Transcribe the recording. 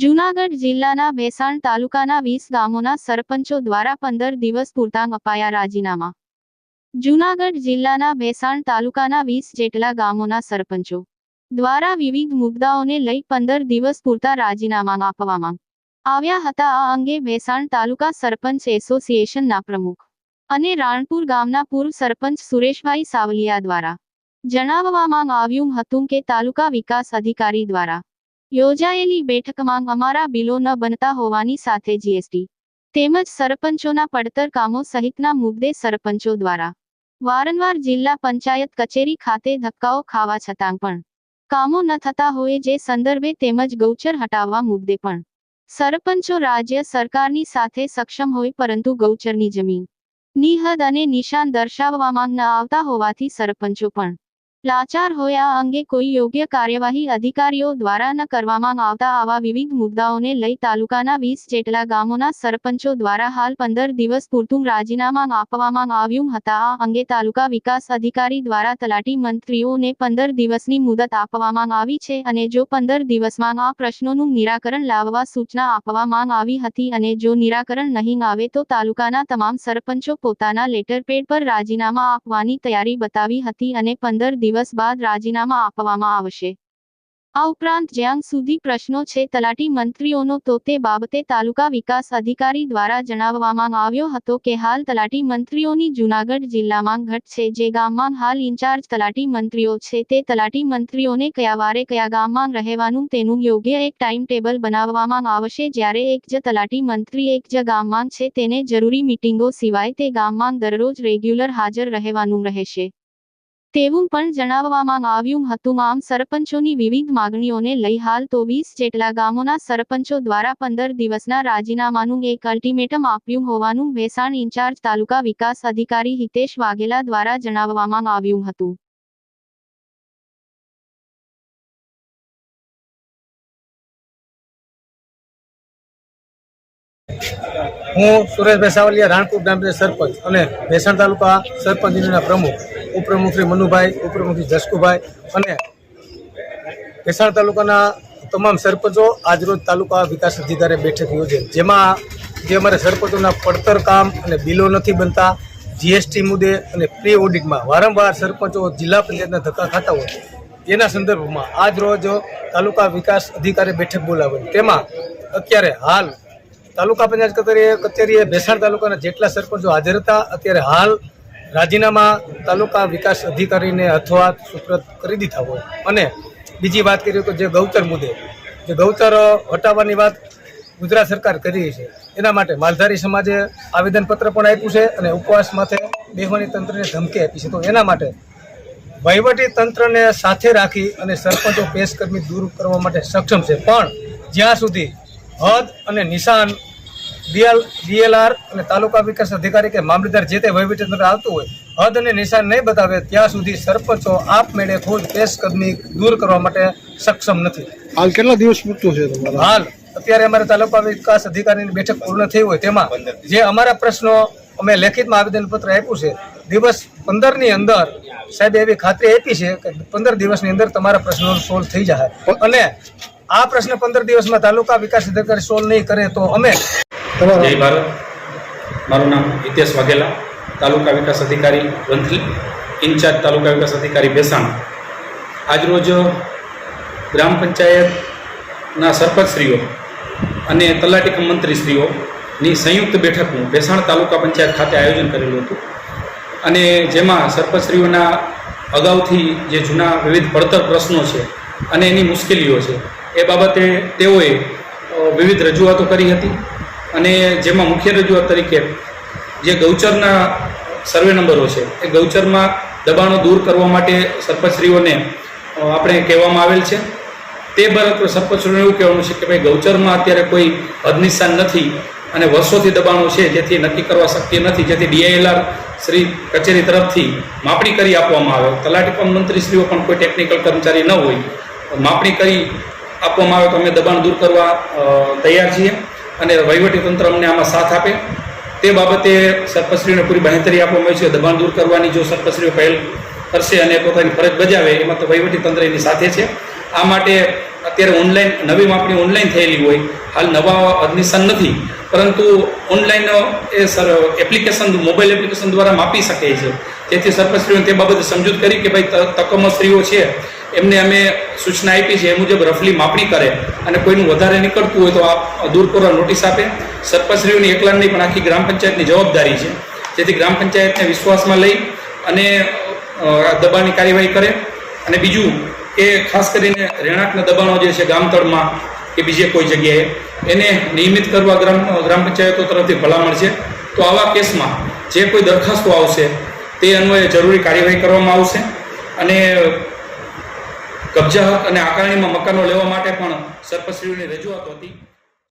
જૂનાગઢ જિલ્લાના ભેસાણ તાલુકાના વીસ ગામોના સરપંચો દ્વારા પંદર દિવસ પૂરતાંગ અપાયા રાજીનામા. જૂનાગઢ જિલ્લાના ભેસાણ તાલુકાના વીસ જેટલા ગામોના સરપંચો દ્વારા વિવિધ મુદ્દાઓને લઈ પંદર દિવસ પૂરતા રાજીનામા આપવામાં આવ્યા હતા. આ અંગે ભેસાણ તાલુકા સરપંચ એસોસિએશનના પ્રમુખ અને રાણપુર ગામના પૂર્વ સરપંચ સુરેશભાઈ સાવલિયા દ્વારા જણાવવામાં આવ્યું હતું કે તાલુકા વિકાસ અધિકારી દ્વારા યોજાયેલી બેઠકમાં અમારા બિલો ન બનતા હોવાની સાથે જીએસટી તેમજ સરપંચોના પડતર કામો સહિતના મુદ્દે સરપંચો દ્વારા વારંવાર જિલ્લા પંચાયત કચેરી ખાતે ધક્કાઓ ખાવા છતાં પણ કામો ન થતા હોય જે સંદર્ભે તેમજ ગૌચર હટાવવા મુદ્દે પણ સરપંચો રાજ્ય સરકારની સાથે સક્ષમ હોય પરંતુ ગૌચરની જમીન, નિહદ અને નિશાન દર્શાવવામાં ન આવતા હોવાથી સરપંચો પણ લાચાર હોય અંગે કોઈ યોગ્ય કાર્યવાહી અધિકારીઓ દ્વારા ન કરવામાં આવતા આવા વિવિધ મુદ્દાઓને લઈ તાલુકાના વીસ જેટલા ગામોના સરપંચો દ્વારા હાલ પંદર દિવસ પૂરતું રાજીનામા આપવામાં આવ્યું હતા. આ અંગે તાલુકા વિકાસ અધિકારી દ્વારા તલાટી મંત્રીઓને પંદર દિવસની મુદત આપવામાં આવી છે અને જો પંદર દિવસમાં આ પ્રશ્નોનું નિરાકરણ લાવવા સૂચના આપવામાં આવી હતી અને જો નિરાકરણ નહીં આવે તો તાલુકાના તમામ સરપંચો પોતાના લેટરપેડ પર રાજીનામા આપવાની તૈયારી બતાવી હતી અને પંદર દિવસ બાદ રાજીનામા આપવામાં આવશે. આ ઉપરાંત જ્યાં સુધી પ્રશ્નો છે તલાટી મંત્રીઓનો તો તે બાબતે તાલુકા વિકાસ અધિકારી દ્વારા જણાવવામાં આવ્યો હતો કે હાલ તલાટી મંત્રીઓની જૂનાગઢ જિલ્લામાં ઘટ છે જે ગામમાં હાલ ઇન્ચાર્જ તલાટી મંત્રીઓ છે તે તલાટી મંત્રીઓને કયા વારે કયા ગામમાં રહેવાનું તેનું યોગ્ય એક ટાઈમ ટેબલ બનાવવામાં આવશે જ્યારે એક જ તલાટી મંત્રી એક જ ગામમાં છે તેને જરૂરી મિટિંગો સિવાય તે ગામમાં દરરોજ રેગ્યુલર હાજર રહેવાનું રહેશે. તેવું પણ જણાવવામાં આવ્યું હતું. આમ સરપંચોની વિવિધ માગણીઓને લઈ હાલ તો વીસ જેટલા ગામોના સરપંચો દ્વારા પંદર દિવસના રાજીનામાનું એક અલ્ટિમેટમ આપ્યું હોવાનું ભેસાણ ઇન્ચાર્જ તાલુકા વિકાસ અધિકારી હિતેશ વાઘેલા દ્વારા જણાવવામાં આવ્યું હતું. હું સુરેશભાઈ સાવલિયા રાણપુર ગ્રામ સરપંચ અને ભેસાણ તાલુકા સરપંચ યુનિયનના પ્રમુખ ઉપપ્રમુખ શ્રી મનુભાઈ ઉપપ્રમુખ શ્રી જસકુભાઈ અને ભેસાણ તાલુકાના તમામ સરપંચો આજરોજ તાલુકા વિકાસ અધિકારી બેઠક યોજે. જેમાં જે અમારે સરપંચોના પડતર કામ અને બિલો નથી બનતા જીએસટી મુદ્દે અને પ્રી ઓડિટમાં વારંવાર સરપંચો જિલ્લા પંચાયતના ધક્કા ખાતા હોય, તેના સંદર્ભમાં આજ રોજ તાલુકા વિકાસ અધિકારી બેઠક બોલાવી તેમાં અત્યારે હાલ તાલુકા પંચાયત કચેરીએ કચેરીએ ભેસાણ તાલુકાના જેટલા સરપંચો હાજર હતા, અત્યારે હાલ રાજીનામા તાલુકા વિકાસ અધિકારીને અથવા સુપ્રત કરી દીધા હોય. અને બીજી વાત કરીએ તો જે ગૌચર મુદ્દે, જે ગૌચર હટાવવાની વાત ગુજરાત સરકાર કરી રહી છે, એના માટે માલધારી સમાજે આવેદનપત્ર પણ આપ્યું છે અને ઉપવાસ માથે બેહવાની તંત્રને ધમકી આપી છે. તો એના માટે વહીવટી તંત્રને સાથે રાખી અને સરપંચો પેશકર્મી દૂર કરવા માટે સક્ષમ છે. પણ જ્યાં સુધી હદ અને નિશાન ડીએલ ડીએલઆર અને તાલુકા વિકાસ અધિકારી કે મામલતદાર જે તે વહીવટીતંત્ર આવતું હોય હદ અને નિશાન નહીં બતાવે ત્યાં સુધી સરપંચો આપમેળે ખુદ પેશકદમી દૂર કરવા માટે સક્ષમ નથી. હાલ કેટલા દિવસ પૂરતું છે હાલ અત્યારે અમારે તાલુકા વિકાસ અધિકારીની બેઠક પૂર્ણ થઈ હોય તેમાં જે અમારા પ્રશ્નો અમે લેખિતમાં આવેદનપત્ર આપ્યું છે દિવસ પંદરની અંદર સાહેબ એવી ખાતરી આપી છે કે પંદર દિવસની અંદર તમારા પ્રશ્નો સોલ્વ થઈ જાય. અને આ પ્રશ્ન પંદર દિવસમાં તાલુકા વિકાસ અધિકારી સોલ્વ નહીં કરે તો અમે જય ભારત. મારું નામ હિતેશ વાઘેલા, તાલુકા વિકાસ અધિકારી વંથલી ઇન્ચાર્જ તાલુકા વિકાસ અધિકારી ભેસાણ આજરોજ ગ્રામ પંચાયતના સરપંચશ્રીઓ અને તલાટી કમ મંત્રીશ્રીઓની સંયુક્ત બેઠકનું ભેસાણ તાલુકા પંચાયત ખાતે આયોજન કરેલું હતું. અને જેમાં સરપંચશ્રીઓના અગાઉથી જે જૂના વિવિધ પડતર પ્રશ્નો છે અને એની મુશ્કેલીઓ છે, એ બાબતે તેઓએ વિવિધ રજૂઆતો કરી હતી. અને જેમાં મુખ્ય રજૂઆત તરીકે જે ગૌચરના સર્વે નંબરો છે, એ ગૌચરમાં દબાણો દૂર કરવા માટે સરપંચશ્રીઓને આપણે કહેવામાં આવેલ છે. તે બાબત સરપંચશ્રીઓને એવું કહેવાનું છે કે ભાઈ, ગૌચરમાં અત્યારે કોઈ અદનિશાન નથી અને વર્ષોથી દબાણો છે, જેથી નક્કી કરવા શક્ય નથી, જેથી ડીઆઈએલઆર શ્રી કચેરી તરફથી માપણી કરી આપવામાં આવે. તલાટી પણ મંત્રીશ્રીઓ પણ કોઈ ટેકનિકલ કર્મચારી ન હોય. માપણી કરી આપવામાં આવે તો અમે દબાણ દૂર કરવા તૈયાર છીએ. અને વહીવટી તંત્ર અમને આમાં સાથ આપે. તે બાબતે સરપંચશ્રીઓને પૂરી બાંહેતરી આપવામાં આવી છે. દબાણ દૂર કરવાની જો સરપંચશ્રીઓ પહેલ કરશે અને પોતાની ફરજ બજાવે, એમાં તો વહીવટી તંત્ર એની સાથે છે. આ માટે અત્યારે ઓનલાઈન, નવી માપણી ઓનલાઈન થયેલી હોય. હાલ નવા અડમિશન નથી. પરંતુ ઓનલાઈન એ સર એપ્લિકેશન મોબાઈલ એપ્લિકેશન દ્વારા માપી શકે છે. તેથી સરપંચશ્રીઓને તે બાબતે સમજૂત કરી કે ભાઈ તકમસ્ત્રીઓ છે. એમને અમે સૂચના આપી છે, એ મુજબ રફલી માપણી કરે અને કોઈનું વધારે નીકળતું હોય તો આ દૂર કરવા નોટિસ આપે. સરપંચશ્રીઓની એકલા નહીં પણ આખી ગ્રામ પંચાયતની જવાબદારી છે. જેથી ગ્રામ પંચાયતને વિશ્વાસમાં લઈ અને દબાણની કાર્યવાહી કરે. અને બીજું કે ખાસ કરીને રહેણાંકના દબાણો જે છે ગામતળમાં કે બીજે કોઈ જગ્યાએ, એને નિયમિત કરવા ગ્રામ ગ્રામ પંચાયતો તરફથી ભલામણ છે. તો આવા કેસમાં જે કોઈ દરખાસ્તો આવશે, તે અન્વયે જરૂરી કાર્યવાહી કરવામાં આવશે. અને કબજા અને આકારણીમાં મકાનો લેવા માટે પણ સરપંચશ્રીઓની રજૂઆત હતી.